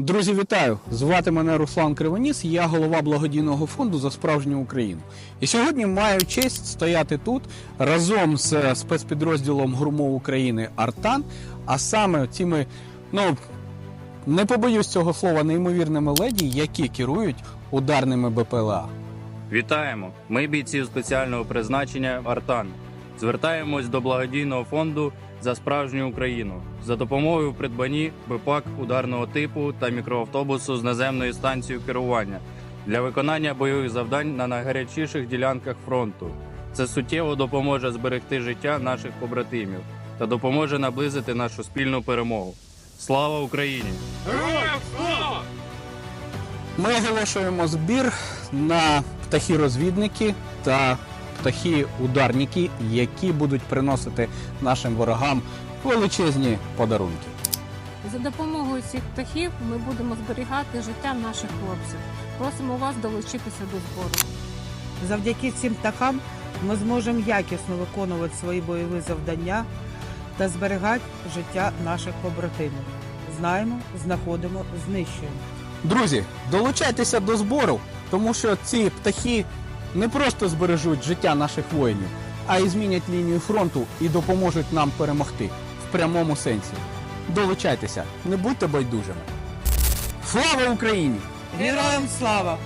Друзі, вітаю! Звати мене Руслан Кривоніс, я голова благодійного фонду за справжню Україну. І сьогодні маю честь стояти тут разом з спецпідрозділом Гурмов України Артан, а саме цими, ну не побоюсь цього слова, неймовірними леді, які керують ударними БПЛА. Вітаємо! Ми бійці спеціального призначення Артан. Звертаємось до благодійного фонду за справжню Україну за допомогою в придбанні БПАК ударного типу та мікроавтобусу з наземною станцією керування для виконання бойових завдань на найгарячіших ділянках фронту. Це суттєво допоможе зберегти життя наших побратимів та допоможе наблизити нашу спільну перемогу. Слава Україні! Ми оголошуємо збір на птахи-розвідники та птахи-ударники, які будуть приносити нашим ворогам величезні подарунки. За допомогою цих птахів ми будемо зберігати життя наших хлопців. Просимо вас долучитися до збору. Завдяки цим птахам ми зможемо якісно виконувати свої бойові завдання та зберігати життя наших побратимів. Знаємо, знаходимо, знищуємо. Друзі, долучайтеся до збору, тому що ці птахи не просто збережуть життя наших воїнів, а й змінять лінію фронту і допоможуть нам перемогти в прямому сенсі. Долучайтеся, не будьте байдужими. Слава Україні! Героям слава!